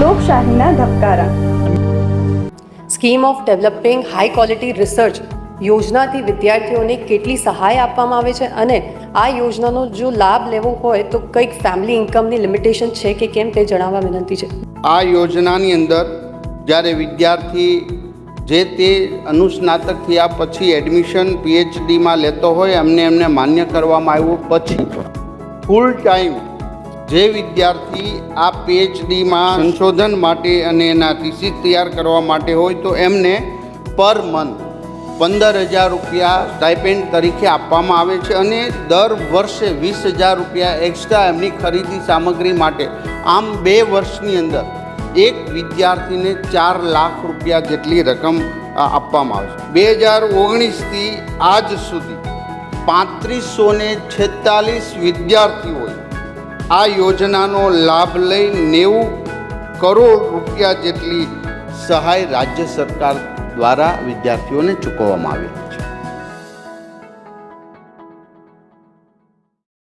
લોકશાહીના ધબકારા. Scheme of developing high quality research યોજનાથી વિદ્યાર્થીઓને કેટલી સહાય આપવામાં આવે છે અને આ યોજનાનો જો લાભ લેવો હોય તો કંઈક ફેમિલી ઇન્કમની લિમિટેશન છે કે કેમ તે જણાવવા વિનંતી છે. આ યોજનાની અંદર જ્યારે વિદ્યાર્થી જે તે અનુસ્નાતક થયા પછી એડમિશન પીએચડીમાં લેતો હોય એમને એમને માન્ય કરવામાં આવ્યું પછી ફૂલ ટાઈમ જે વિદ્યાર્થી આ પીએચડીમાં સંશોધન માટે અને એના થીસીસ તૈયાર કરવા માટે હોય તો એમને પર મંથ પંદર હજાર રૂપિયા સ્ટાઇપેન્ડ તરીકે આપવામાં આવે છે અને દર વર્ષે વીસ હજાર રૂપિયા એક્સ્ટ્રા એમની ખરીદી સામગ્રી માટે. આમ બે વર્ષની અંદર એક વિદ્યાર્થીને ચાર લાખ રૂપિયા જેટલી રકમ આપવામાં આવે છે. બે હજાર ઓગણીસથી આજ સુધી પાંત્રીસો ને છેતાલીસ વિદ્યાર્થીઓએ આ યોજનાનો લાભ લઈ નેવું કરોડ રૂપિયા જેટલી સહાય રાજ્ય સરકાર દ્વારા વિદ્યાર્થીઓને ચૂકવવામાં આવી.